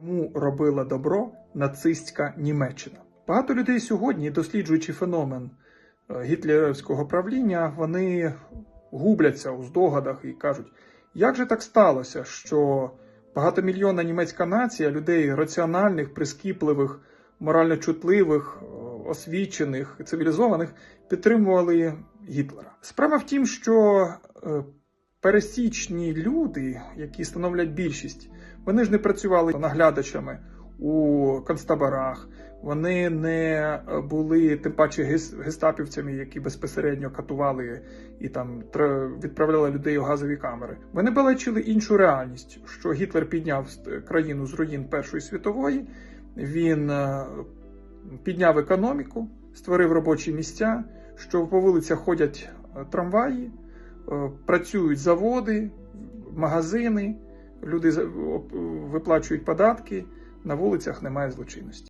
Кому робила добро нацистська Німеччина? Багато людей сьогодні, досліджуючи феномен е, гітлерівського правління, вони губляться у здогадах і кажуть, як же так сталося, що багатомільйонна німецька нація людей раціональних, прискіпливих, морально чутливих, е, освічених, цивілізованих підтримували Гітлера. Справа в тім, що е, пересічні люди, які становлять більшість, вони ж не працювали наглядачами у концтаборах, вони не були тим паче гес- гестапівцями, які безпосередньо катували і там відправляли людей у газові камери. Вони бачили іншу реальність, що Гітлер підняв країну з руїн Першої світової, він е, підняв економіку, створив робочі місця, що по вулицях ходять е, трамваї, е, працюють заводи, магазини, люди виплачують податки, на вулицях немає злочинності.